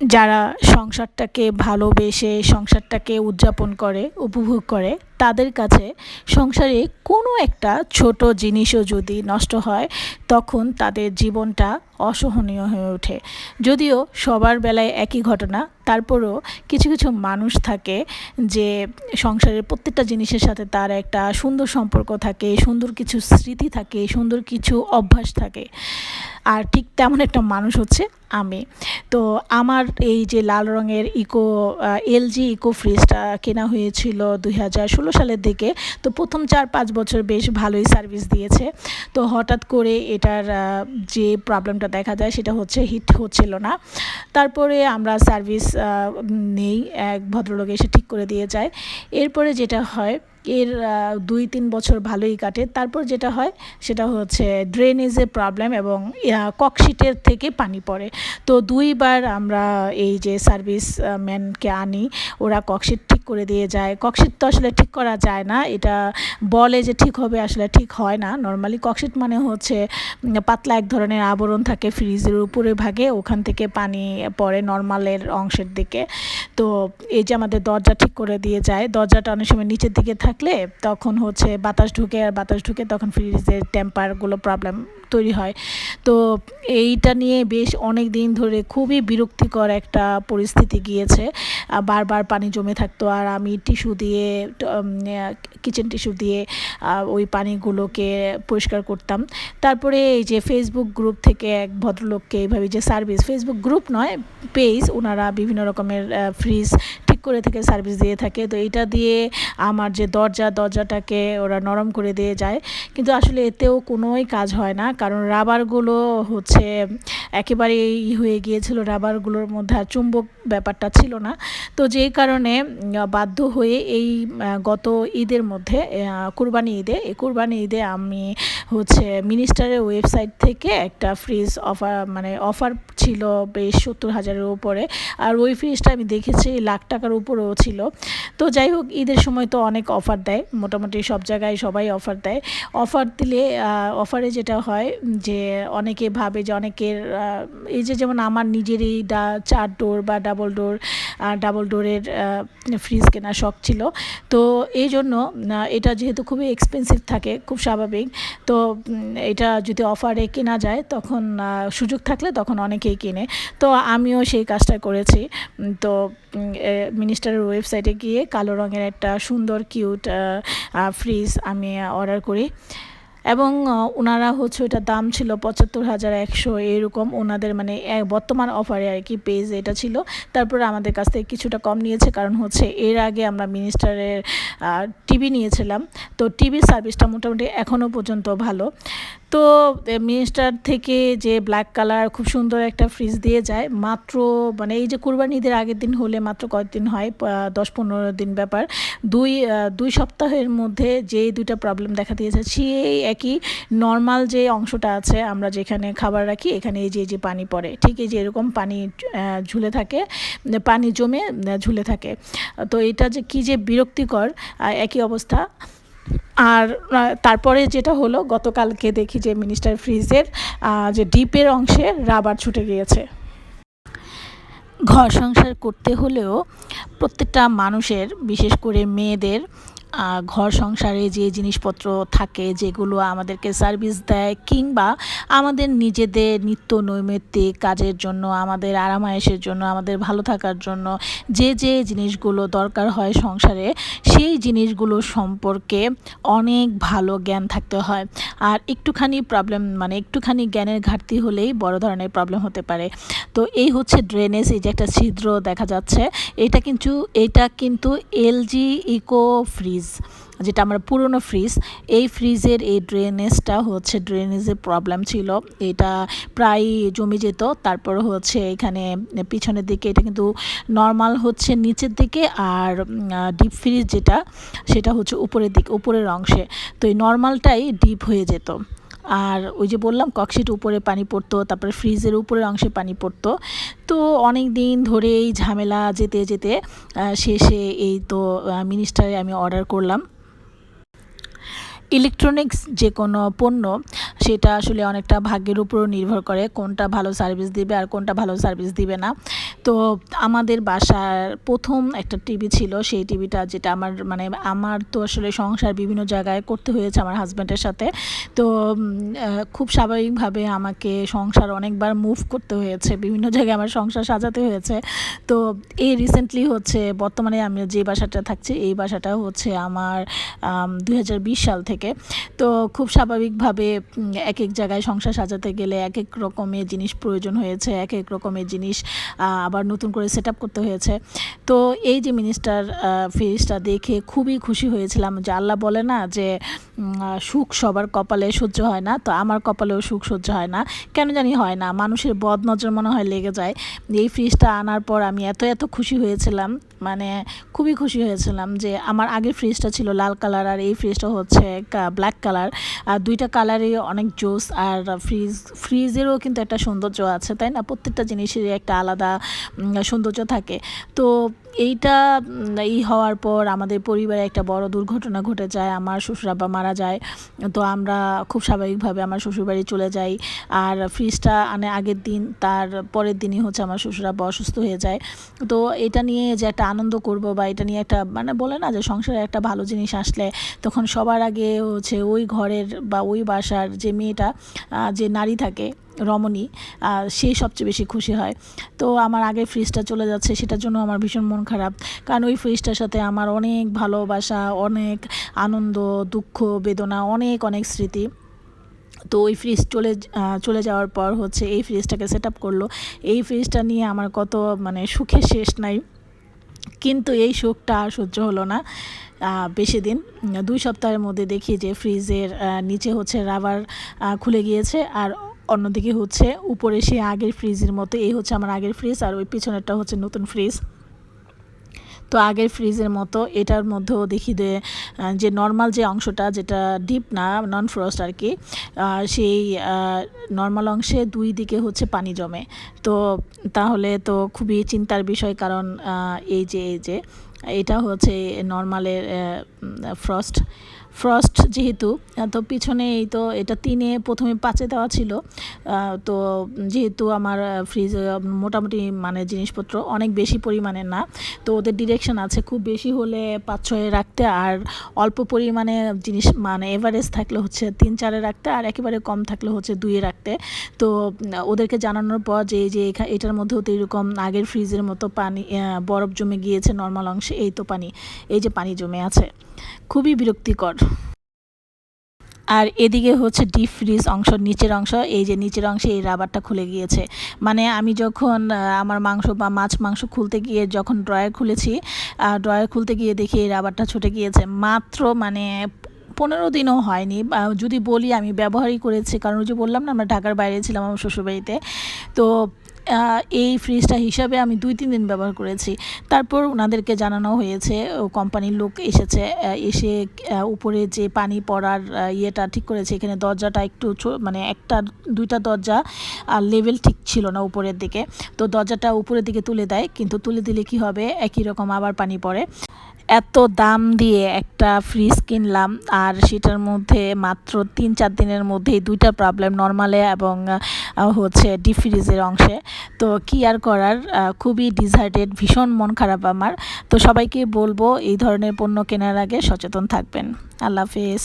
যারা সংসারটাকে ভালোবেসে সংসারটাকে উদযাপন করে, উপভোগ করে, তাদের কাছে সংসারে কোনো একটা ছোট জিনিসও যদি নষ্ট হয়, তখন তাদের জীবনটা অসহনীয় হয়ে ওঠে। যদিও সবার বেলায় একই ঘটনা, তারপরও কিছু কিছু মানুষ থাকে যে সংসারের প্রত্যেকটা জিনিসের সাথে তার একটা সুন্দর সম্পর্ক থাকে, সুন্দর কিছু স্মৃতি থাকে, সুন্দর কিছু অভ্যাস থাকে। আর ঠিক তেমন একটা মানুষ হচ্ছে আমি। তো আমার এই যে লাল রঙের ইকো এলজি ইকো ফ্রিজটা কেনা হয়েছিল দুই হাজার ষোলো সালের দিকে। তো প্রথম চার পাঁচ বছর বেশ ভালোই সার্ভিস দিয়েছে। তো হঠাৎ করে এটার যে প্রবলেমটা দেখা যায় সেটা হচ্ছে হিট হচ্ছিল না। তারপরে আমরা সার্ভিস নেই, এক ভদ্রলোক এসে ঠিক করে দিয়ে যায়। এরপরে যেটা হয় এর দুই, তিন বছর ভালোই কাটে। তারপর যেটা হয়, সেটা হচ্ছে ড্রেনেজের প্রবলেম এবং ককশিটের থেকে পানি পড়ে। তো দুইবার আমরা এই যে সার্ভিস ম্যানকে আনি, ওরা ককশিট ঠিক করে দিয়ে যায়। ককশিট তো আসলে ঠিক করা যায় না, এটা বলে যে ঠিক হবে, আসলে ঠিক হয় না। নর্মালি ককশিট মানে হচ্ছে পাতলা এক ধরনের আবরণ থাকে ফ্রিজের উপরে ভাগে, ওখান থেকে পানি পড়ে নর্মালের অংশের দিকে। তো এই যে আমাদের দরজা ঠিক করে দিয়ে যায়, দরজাটা অনেক সময় নিচের দিকে থাকলে তখন হচ্ছে বাতাস ঢুকে আর বাতাস ঢুকে তখন ফ্রিজের টেম্পারগুলো প্রবলেম তৈরি হয়। তো এইটা নিয়ে বেশ অনেক দিন ধরে খুবই বিরক্তিকর একটা পরিস্থিতি গিয়েছে। বারবার পানি জমে থাকতো আর আমি টিস্যু দিয়ে কিচেন টিস্যু দিয়ে ওই পানিগুলোকে পরিষ্কার করতাম। তারপরে এই যে ফেসবুক গ্রুপ থেকে এক ভদ্রলোককে এইভাবে যে সার্ভিস ফেসবুক গ্রুপ নয় পেজ ওনারা বিভিন্ন রকমের ফ্রিজ করে থেকে সার্ভিস দিয়ে থাকে। তো এটা দিয়ে আমার যে দরজা, দরজাটাকে ওরা নরম করে দিয়ে যায়। কিন্তু আসলে এতেও কোনোই কাজ হয় না। কারণ রাবারগুলো হচ্ছে একেবারে ই হয়ে গিয়েছিল। রাবারগুলোর মধ্যে আর চুম্বক ব্যাপারটা ছিল না। তো যেই কারণে বাধ্য হয়ে এই গত ঈদের মধ্যে কুরবানি ঈদে, এই কুরবানি ঈদে আমি হচ্ছে মিনিস্টারের ওয়েবসাইট থেকে একটা ফ্রিজ অফার মানে অফার ছিল বেশ সত্তর হাজারের উপরে। আর ওই ফ্রিজটা আমি দেখেছি, লাখ টাকার উপরেও ছিল। তো যাই হোক, ঈদের সময় তো অনেক অফার দেয়। মোটামুটি সব জায়গায় সবাই অফার দেয়। অফার দিলে অফারে যেটা হয় যে, অনেকে ভাবে যে, অনেকের এই যে যেমন আমার নিজেরই ডা চার ডোর বা ডাবল ডোর ডাবল ডোরের ফ্রিজ কেনার শখ ছিল। তো এই জন্য এটা যেহেতু খুবই এক্সপেন্সিভ থাকে, খুব স্বাভাবিক। তো এটা যদি অফারে কেনা যায়, তখন সুযোগ থাকলে তখন অনেকেই কিনে। তো আমিও সেই কাজটা করেছি। তো মিনিস্টারের ওয়েবসাইটে গিয়ে কালো রঙের একটা সুন্দর কিউট ফ্রিজ আমি অর্ডার করি। এবং ওনারা হচ্ছে ওটার দাম ছিল পঁচাত্তর হাজার একশো, এরকম ওনাদের মানে বর্তমান অফারে আর কি পেজ এটা ছিল। তারপরে আমাদের কাছ থেকে কিছুটা কম নিয়েছে, কারণ হচ্ছে এর আগে আমরা মিনিস্টারের টিভি নিয়েছিলাম। তো টিভি সার্ভিসটা মোটামুটি এখনও পর্যন্ত ভালো। তো মিনিস্টার থেকে যে ব্ল্যাক কালার খুব সুন্দর একটা ফ্রিজ দিয়ে যায়, মাত্র মানে এই যে কুরবানি ঈদের আগের দিন হলে মাত্র কয়েকদিন হয় দশ পনেরো দিন ব্যাপার। দুই দুই সপ্তাহের মধ্যে যে দুইটা প্রবলেম দেখা দিয়েছে, সেই একই নর্মাল যে অংশটা আছে আমরা যেখানে খাবার রাখি, এখানে এই যে যে পানি পড়ে, ঠিক এই যে, এরকম পানি ঝুলে থাকে, পানি জমে ঝুলে থাকে। তো এটা যে কী যে বিরক্তিকর একই অবস্থা। আর তারপরে যেটা হলো, গতকালকে দেখি যে মিনিস্টার ফ্রিজের যে ডিপের অংশে রাবার ছুটে গিয়েছে। ঘর সংসার করতে হলেও প্রত্যেকটা মানুষের, বিশেষ করে মেয়েদের ঘর সংসারে যে জিনিসপত্র থাকে, যেগুলো আমাদেরকে সার্ভিস দেয়, কিংবা আমাদের নিজেদের নিত্য নৈমিত্তিক কাজের জন্য, আমাদের আরামায়েশের জন্য, আমাদের ভালো থাকার জন্য যে যে জিনিসগুলো দরকার হয় সংসারে, সেই জিনিসগুলো সম্পর্কে অনেক ভালো জ্ঞান থাকতে হয়। আর একটুখানি প্রবলেম মানে একটুখানি জ্ঞানের ঘাটতি হলেই বড় ধরনের প্রবলেম হতে পারে। তো এই হচ্ছে ড্রেনেজ এই যে একটা ছিদ্র দেখা যাচ্ছে, এটা কিন্তু এটা কিন্তু এলজি ইকো ফ্রিজ ফ্রিজ যেটা আমার পুরনো ফ্রিজ এই ফ্রিজের এই ড্রেনেজটা হচ্ছে ড্রেনেজের প্রবলেম ছিল। এটা প্রায় জমে যেত, তারপর হচ্ছে এখানে পিছনের দিকে এটা কিন্তু নর্মাল হচ্ছে নিচের দিকে আর ডিপ ফ্রিজ যেটা, সেটা হচ্ছে উপরের দিকে, উপরের অংশে। তো এই নর্মালটাই ডিপ হয়ে যেত। আর ওই যে বললাম কক্সিট উপরে পানি পড়তো, তারপরে ফ্রিজের উপরের অংশে পানি পড়তো। তো অনেক দিন ধরে এই ঝামেলা যেতে যেতে শেষে এই তো মিনিস্টারে আমি অর্ডার করলাম। ইলেকট্রনিক্স যে কোনো পণ্য, সেটা আসলে অনেকটা ভাগ্যের উপরও নির্ভর করে কোনটা ভালো সার্ভিস দিবে আর কোনটা ভালো সার্ভিস দিবে না। তো আমাদের বাসার প্রথম একটা টিভি ছিল, সেই টিভিটা যেটা আমার মানে আমার তো আসলে সংসার বিভিন্ন জায়গায় করতে হয়েছে আমার হাজব্যান্ডের সাথে। তো খুব স্বাভাবিকভাবে আমাকে সংসার অনেকবার মুভ করতে হয়েছে, বিভিন্ন জায়গায় আমার সংসার সাজাতে হয়েছে। তো এই রিসেন্টলি হচ্ছে, বর্তমানে আমি যে বাসাটা থাকছি, এই বাসাটা হচ্ছে আমার দু হাজার বিশ সাল থেকে তো খুব স্বাভাবিকভাবে এক এক জায়গায় সংসার সাজাতে গেলে এক এক রকমের জিনিস প্রয়োজন হয়েছে এক এক রকমের জিনিস আবার নতুন করে সেট করতে হয়েছে। তো এই যে মিনিস্টার ফ্রিজটা দেখে খুবই খুশি হয়েছিলাম যে আল্লাহ বলে না যে সুখ সবার কপালে সহ্য হয় না। তো আমার কপালেও সুখ সহ্য হয় না। কেন জানি হয় না, মানুষের বদ নজর মনে হয় লেগে যায়। এই ফ্রিজটা আনার পর আমি এত এত খুশি হয়েছিলাম মানে খুবই খুশি হয়েছিলাম যে আমার আগের ফ্রিজটা ছিল লাল কালার আর এই ফ্রিজটা হচ্ছে ব্ল্যাক কালার আর দুইটা কালারে অনেক জোস আর ফ্রিজ ফ্রিজেরও কিন্তু একটা সৌন্দর্য আছে, তাই না? প্রত্যেকটা জিনিসেরই একটা আলাদা সৌন্দর্য থাকে। তো এইটা এই হওয়ার পর আমাদের পরিবারে একটা বড় দুর্ঘটনা ঘটে যায়। আমার শ্বশুরাব্বা মারা যায়। তো আমরা খুব স্বাভাবিকভাবে আমার শ্বশুরবাড়ি চলে যাই। আর ফ্রিজটা আনে আগের দিন, তার পরের দিনই হচ্ছে আমার শ্বশুরাব্বা অসুস্থ হয়ে যায়। তো এটা নিয়ে যে একটা আনন্দ করব বা এটা নিয়ে একটা মানে বলে না যে সংসারে একটা ভালো জিনিস আসলে, তখন সবার আগে হচ্ছে ওই ঘরের বা ওই বাসার যে মেয়েটা যে নারী থাকে রমণী সে সবচেয়ে বেশি খুশি হয়। তো আমার আগে ফ্রিজটা চলে যাচ্ছে, সেটার জন্য আমার ভীষণ মন খারাপ। কারণ ওই ফ্রিজটার সাথে আমার অনেক ভালোবাসা, অনেক আনন্দ, দুঃখ, বেদনা, অনেক অনেক স্মৃতি। তো ওই ফ্রিজ চলে চলে যাওয়ার পর হচ্ছে এই ফ্রিজটাকে সেট আপ করল। এই ফ্রিজটা নিয়ে আমার কত মানে সুখে শেষ নাই। কিন্তু এই সুখটা আর সহ্য হলো না। বেশি দিন দুই সপ্তাহের মধ্যে দেখি যে ফ্রিজের নিচে হচ্ছে রাবার খুলে গিয়েছে। আর অন্যদিকে হচ্ছে উপরে সে আগের ফ্রিজের মতো, এই হচ্ছে আমার আগের ফ্রিজ আর ওই পিছনেরটা হচ্ছে নতুন ফ্রিজ। তো আগের ফ্রিজের মতো এটার মধ্যেও দেখি যে নর্মাল যে অংশটা যেটা ডিপ না নন ফ্রস্ট আর কি সেই নর্মাল অংশে দুই দিকে হচ্ছে পানি জমে। তো তাহলে তো খুবই চিন্তার বিষয় কারণ এই যে এই যে, এটা হচ্ছে নর্মালের ফ্রস্ট ফ্রস্ট যেহেতু তো পিছনে এই তো এটা তিনে প্রথমে পাঁচে দেওয়া ছিল। তো যেহেতু আমার ফ্রিজ মোটামুটি মানে জিনিসপত্র অনেক বেশি পরিমাণে না, তো ওদের ডিরেকশন আছে খুব বেশি হলে পাঁচ ছয়ে রাখতে আর অল্প পরিমাণে জিনিস মানে এভারেজ থাকলে হচ্ছে তিন চারে রাখতে আর একেবারে কম থাকলে হচ্ছে দুইয়ে রাখতে। তো ওদেরকে জানানোর পর যে যে এটার মধ্যেও তো এরকম আগের ফ্রিজের মতো পানি বরফ জমে গিয়েছে নর্মাল অংশে, এই তো পানি, এই যে পানি জমে আছে। খুবই বিরক্তিকর। আর এদিকে হচ্ছে ডিপ ফ্রিজ অংশ, নিচের অংশ, এই যে নিচের অংশে এই রাবারটা খুলে গিয়েছে। মানে আমি যখন আমার মাংস বা মাছ মাংস খুলতে গিয়ে যখন ড্রয়ার খুলেছি ড্রয়ার খুলতে গিয়ে দেখি এই রাবারটা ছুটে গিয়েছে। মাত্র মানে পনেরো দিনও হয়নি। যদি বলি আমি ব্যবহারই করেছি, কারণ ওই যে বললাম না, আমরা ঢাকার বাইরে ছিলাম আমার শ্বশুরবাড়িতে, তো এই ফ্রিজটা হিসাবে আমি দুই, তিন দিন ব্যবহার করেছি। তারপর ওনাদেরকে জানানো হয়েছে কোম্পানির লোক এসেছে এসে উপরে যে পানি পড়ার ইয়েটা ঠিক করেছে, এখানে দরজাটা একটু মানে একটা, দুইটা দরজা, আর লেভেল ঠিক ছিল না উপরের দিকে। তো দরজাটা উপরের দিকে তুলে দেয়, কিন্তু তুলে দিলে কি হবে? একই রকম আবার পানি পড়ে। এত দাম দিয়ে একটা ফ্রিজ কিনলাম, আর সেটার মধ্যে মাত্র তিন চার দিনের মধ্যেই দুইটা প্রবলেম নর্মালে এবং হচ্ছে ডিপ ফ্রিজের অংশে। তো কি আর করার খুবই ডিজার্টেড ভীষণ মন খারাপ আমার। তো সবাইকে বলব, এই ধরনের পণ্য কেনার আগে সচেতন থাকবেন। আল্লাহ হাফেজ।